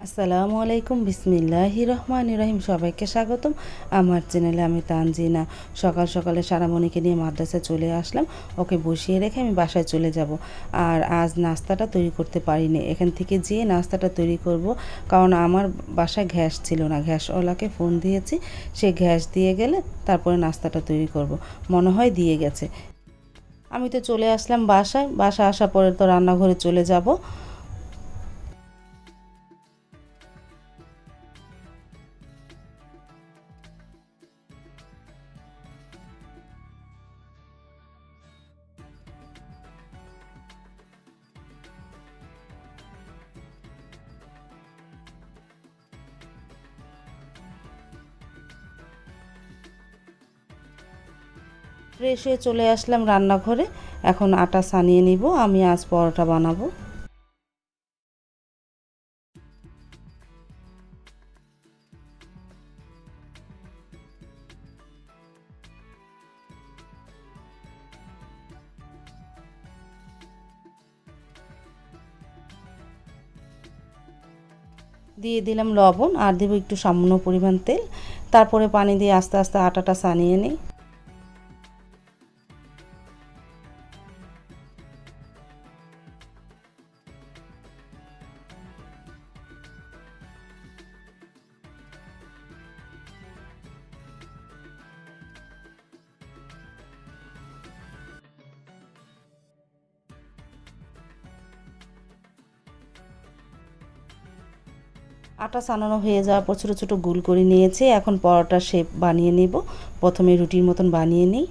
আসসালামু আলাইকুম বিসমিল্লাহি রহমান রহিম। সবাইকে স্বাগতম আমার চ্যানেলে, আমি তানজিনা। সকাল সকালে সারামণিকে নিয়ে মাদ্রাসায় চলে আসলাম। ওকে বসিয়ে রেখে আমি বাসায় চলে যাব। আর আজ নাস্তাটা তৈরি করতে পারিনি। এখান থেকে যেয়ে নাস্তাটা তৈরি করব। কারণ আমার বাসায় গ্যাস ছিল না। গ্যাসওয়ালাকে ফোন দিয়েছি। সে গ্যাস দিয়ে গেলে তারপরে নাস্তাটা তৈরি করব। মনে হয় দিয়ে গেছে। আমি তো চলে আসলাম বাসায়। বাসা আসার পরে তো রান্নাঘরে চলে যাব। ফ্রেশ হয়ে চলে আসলাম রান্নাঘরে। এখন আটা সানিয়ে নিব, আমি আজ পরোটা বানাবো। দিয়ে দিলাম লবণ, আর দেবো একটু সামান্য পরিমাণ তেল। তারপরে পানি দিয়ে আস্তে আস্তে আটাটা সানিয়ে নিই। আটা সানানো হয়ে যাওয়ার পর ছোটো ছোটো গোল করে নিয়েছে। এখন পরোটা শেপ বানিয়ে নেব। প্রথমে রুটির মতন বানিয়ে নিই।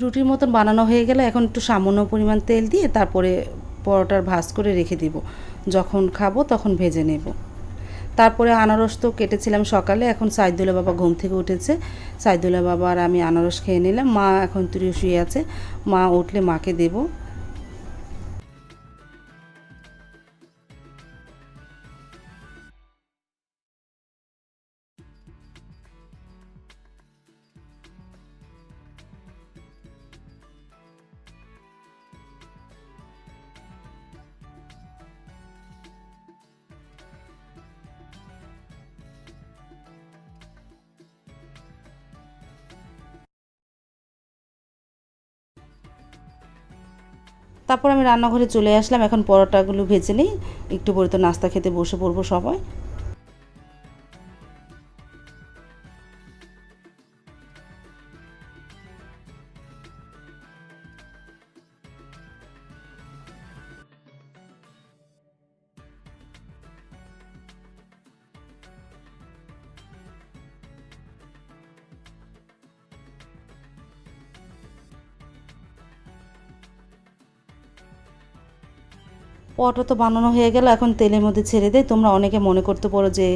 রুটির মতন বানানো হয়ে গেলে এখন একটু সামান্য পরিমাণ তেল দিয়ে তারপরে পরোটার ভাজ করে রেখে দিব। যখন খাব তখন ভেজে নেব। তারপরে আনারস তো কেটেছিলাম সকালে, এখন সাইদুল্লা বাবা ঘুম থেকে উঠেছে। সাইদুল্লা বাবা আর আমি আনারস খেয়ে নিলাম। মা এখন তুরিও শুয়ে আছে। মা উঠলে মাকে দেবো। তারপর আমি রান্নাঘরে চলে আসলাম, এখন পরোটাগুলো ভেজে নিই। একটু পরে তো নাস্তা খেতে বসে পড়ব সবাই। পরোটা তো বানানো হয়ে গেল, এখন তেলের মধ্যে ছেড়ে দেয় তোমরা অনেকে মনে করতে পারো যে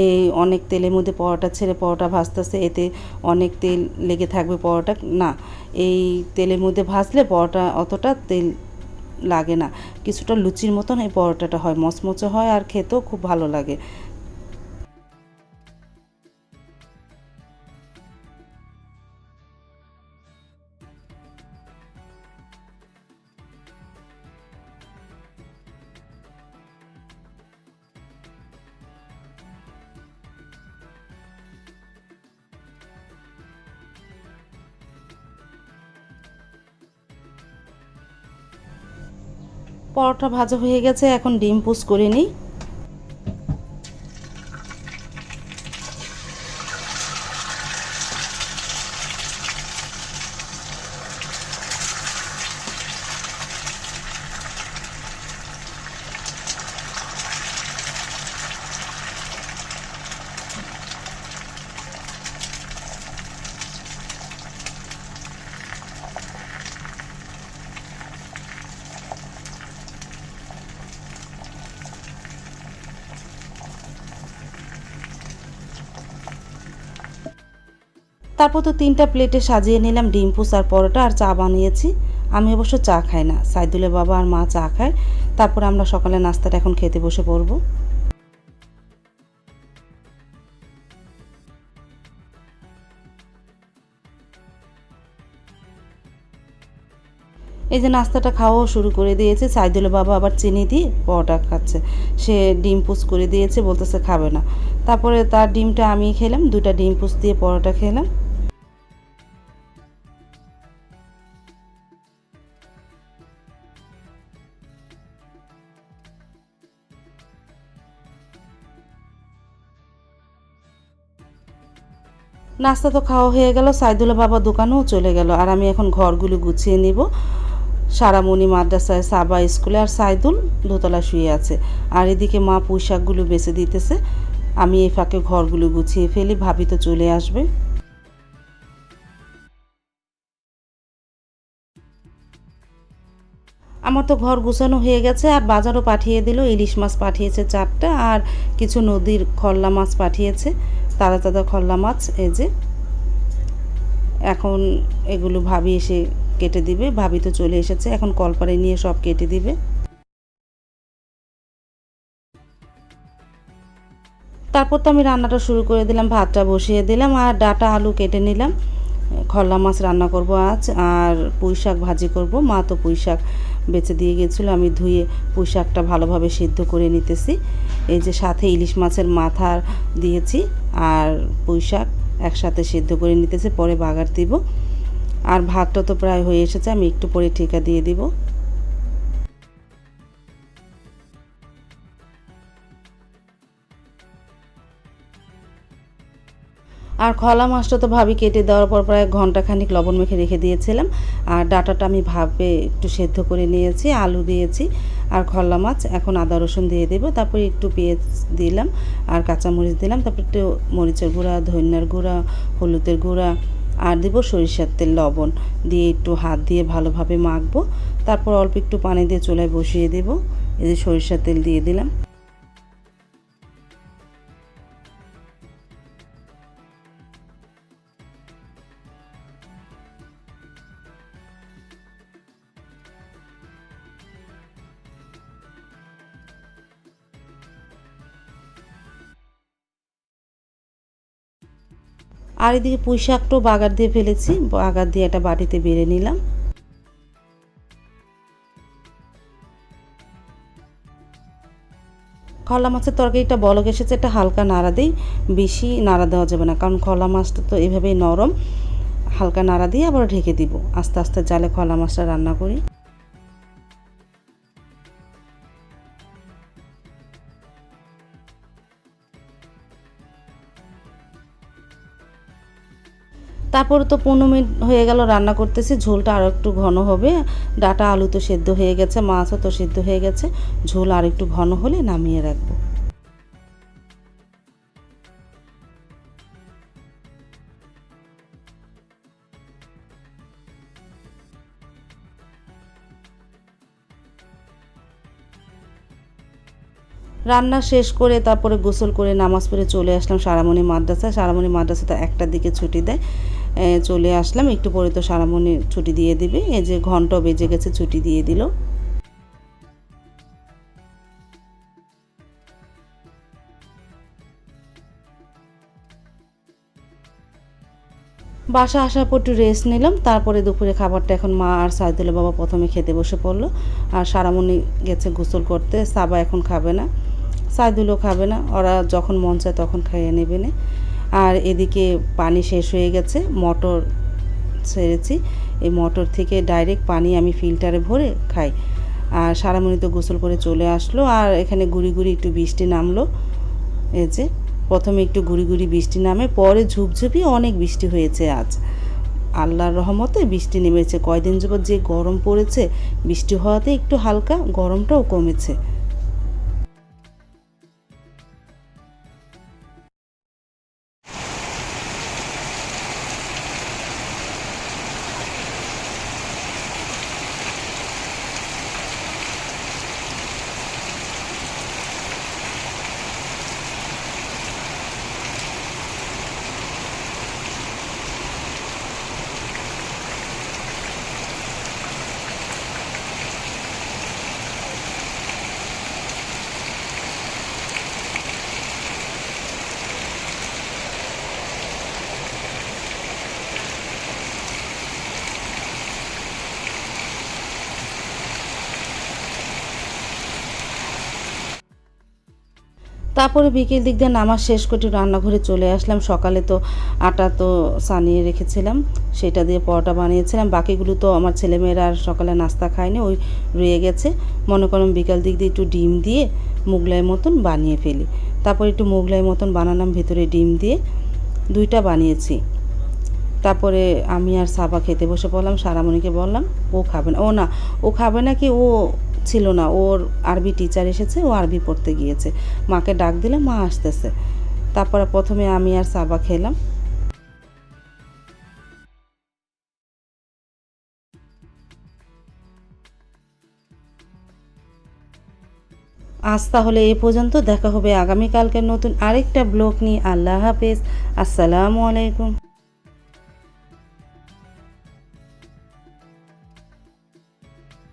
এই অনেক তেলের মধ্যে পরোটা ছেড়ে পরোটা ভাজতেছে, এতে অনেক তেল লেগে থাকবে পরোটা। না, এই তেলের মধ্যে ভাজলে পরোটা অতটা তেল লাগে না। কিছুটা লুচির মতন এই পরোটাটা হয়, মচমচে হয় আর খেতেও খুব ভালো লাগে। পরোটা ভাজা হয়ে গেছে এখন ডিম পুষ করে নিই। তারপর তো তিনটা প্লেটে সাজিয়ে নিলাম ডিম আর পরোটা আর চা বানিয়েছি। আমি অবশ্য চা খাই না। সাইদুলের বাবা আর মা চা খায়। তারপর আমরা সকালে নাস্তাটা এখন খেতে বসে পড়ব। এই যে নাস্তাটা খাওয়াও শুরু করে দিয়েছে। সাইদুল বাবা আবার চিনি দিয়ে পরোটা খাচ্ছে। সে ডিম পুস করে দিয়েছে, বলতেছে খাবে না। তারপরে তার ডিমটা আমি খেলাম। দুটা ডিম পুস দিয়ে পরোটা খেলাম। নাস্তা তো খাওয়া হয়ে গেল সাইদুল্লা বাবা দোকানেও চলে গেল। আর আমি এখন ঘরগুলো গুছিয়ে নিব। সারামণি মাদ্রাসায় সাবা স্কুলে আর সাইদুল দোতলা শুয়ে আছে। আর এদিকে মা পোশাকগুলো বেছে দিতেছে। আমি এই ফাঁকে ঘরগুলো গুছিয়ে ফেলি, ভাবি তো চলে আসবে। আমার তো ঘর গুছানো হয়ে গেছে, আর বাজারও পাঠিয়ে দিল। ইলিশ মাছ পাঠিয়েছে চারটা, আর কিছু নদীর খল্লা মাছ পাঠিয়েছে। তাজা তাজা খল্লা মাছ, এই যে। এখন এগুলো ভাবি এসে কেটে দিবে। ভাবি তো চলে এসেছে, এখন কলপারে নিয়ে সব কেটে দিবে। তারপর তো আমি রান্নাটা শুরু করে দিলাম, ভাতটা বসিয়ে দিলাম আর ডাটা আলু কেটে নিলাম। খল্লা মাছ রান্না করব আজ আর পুঁই শাক ভাজি করব। মা তো পুঁই শাক বেছে দিয়ে গেছিল, আমি ধুয়ে পুঁই শাকটা ভালোভাবে সিদ্ধ করে নিতেছি। এই যে সাথে ইলিশ মাছের মাথা দিয়েছি আর পুঁই শাক একসাথে সিদ্ধ করে নিতেছি, পরে বাগার দিব। আর ভাতটা তো প্রায় হয়ে এসেছে, আমি একটু পরে ঠিকা দিয়ে দিব। আর খলা মাছটা তো ভাবি কেটে দেওয়ার পর প্রায় ঘন্টাখানিক লবণ মেখে রেখে দিয়েছিলাম। আর ডাটাটা আমি ভাবে একটু সেদ্ধ করে নিয়েছি, আলু দিয়েছি আর খলা মাছ। এখন আদা রসুন দিয়ে দেবো, তারপরে একটু পেঁয়াজ দিলাম আর কাঁচামরিচ দিলাম, তারপর একটু মরিচের গুঁড়া, ধনিয়ার গুঁড়া, হলুদের গুঁড়া আর দেবো সরিষার তেল, লবণ দিয়ে একটু হাত দিয়ে ভালোভাবে মাখবো। তারপর অল্প একটু পানি দিয়ে চুলায় বসিয়ে দেবো। এই যে সরিষার তেল দিয়ে দিলাম। আর এদিকে পুঁই শাকটাও বাগার দিয়ে ফেলেছি। বাগার দিয়ে একটা বাটিতে বেড়ে নিলাম। খলা মাছের তরকারিটা বলক এসেছে, একটা হালকা নাড়া দিই। বেশি নাড়া দেওয়া যাবে না, কারণ খলা মাছটা তো এভাবেই নরম। হালকা নাড়া দিয়ে আবার ঢেকে দিব। আস্তে আস্তে জালে খলা মাছটা রান্না করি। তারপর তো পনেরো মিনিট হয়ে গেল, রান্না করতেছি। ঝোলটা আরও একটু ঘন হবে। ডাটা আলু তো সেদ্ধ হয়ে গেছে, মাছও তো সেদ্ধ হয়ে গেছে। ঝোল আর একটু ঘন হলে নামিয়ে রাখব। রান্না শেষ করে তারপরে গোসল করে নামাজ পড়ে চলে আসলাম সারামণি মাদ্রাসা সারামণি মাদ্রাসা তো একটার দিকে ছুটি দেয়। চলে আসলাম। একটু পরে তো সারামণি ছুটি দিয়ে দিবে। এই যে ঘণ্টা বেজে গেছে, ছুটি দিয়ে দিল। বাসা আসার পর একটু রেস্ট নিলাম। তারপরে দুপুরে খাবারটা এখন মা আর সাইদুল্লাহ বাবা প্রথমে খেতে বসে পড়ল। আর সারামণি গেছে গোসল করতে। সাবা এখন খাবে না। সাইদুলও খাবে না। ওরা যখন মন চায় তখন খাইয়ে নেবে না। আর এদিকে পানি শেষ হয়ে গেছে, মটর ছেড়েছি। এই মটর থেকে ডাইরেক্ট পানি আমি ফিল্টারে ভরে খাই। আর সারামণি তো গোসল করে চলে আসলো আর এখানে গুড়ি গুড়ি একটু বৃষ্টি নামলো। এই যে, প্রথমে একটু গুড়ি গুড়ি বৃষ্টি নামে, পরে ঝুপঝুপি অনেক বৃষ্টি হয়েছে আজ। আল্লাহর রহমতে বৃষ্টি নেমেছে। কয়দিন যাবৎ যে গরম পড়েছে, বৃষ্টি হওয়াতে একটু হালকা, গরমটাও কমেছে। তারপরে বিকেল দিক দিয়ে নামাজ শেষ করে রান্নাঘরে চলে আসলাম। সকালে তো আটা তো সানিয়ে রেখেছিলাম, সেটা দিয়ে পরোটা বানিয়েছিলাম। বাকিগুলো তো আমার ছেলেমেয়েরা আর সকালে নাস্তা খায়নি, ওই রয়ে গেছে। মনে করলাম বিকাল দিক দিয়ে একটু ডিম দিয়ে মুগলাই মতন বানিয়ে ফেলি। তারপর একটু মুগলাই মতন বানালাম, ভেতরে ডিম দিয়ে দুইটা বানিয়েছি। তারপরে আমি আর সাবা খেতে বসে পড়লাম, সারামণিকে বললাম, ও খাবে না। ও না, ও খাবে না কি, ও ছিল না। ওর আরবি টিচার এসেছে, ও আরবি পড়তে গিয়েছে। মাকে ডাক দিলে মা আসতেছে। তারপরে প্রথমে আমি আর সাবা খেলাম। আজ তাহলে এই পর্যন্ত। দেখা হবে আগামীকালকের নতুন আরেকটা ব্লগ নিয়ে। আল্লাহ হাফেজ। আসসালামু আলাইকুম।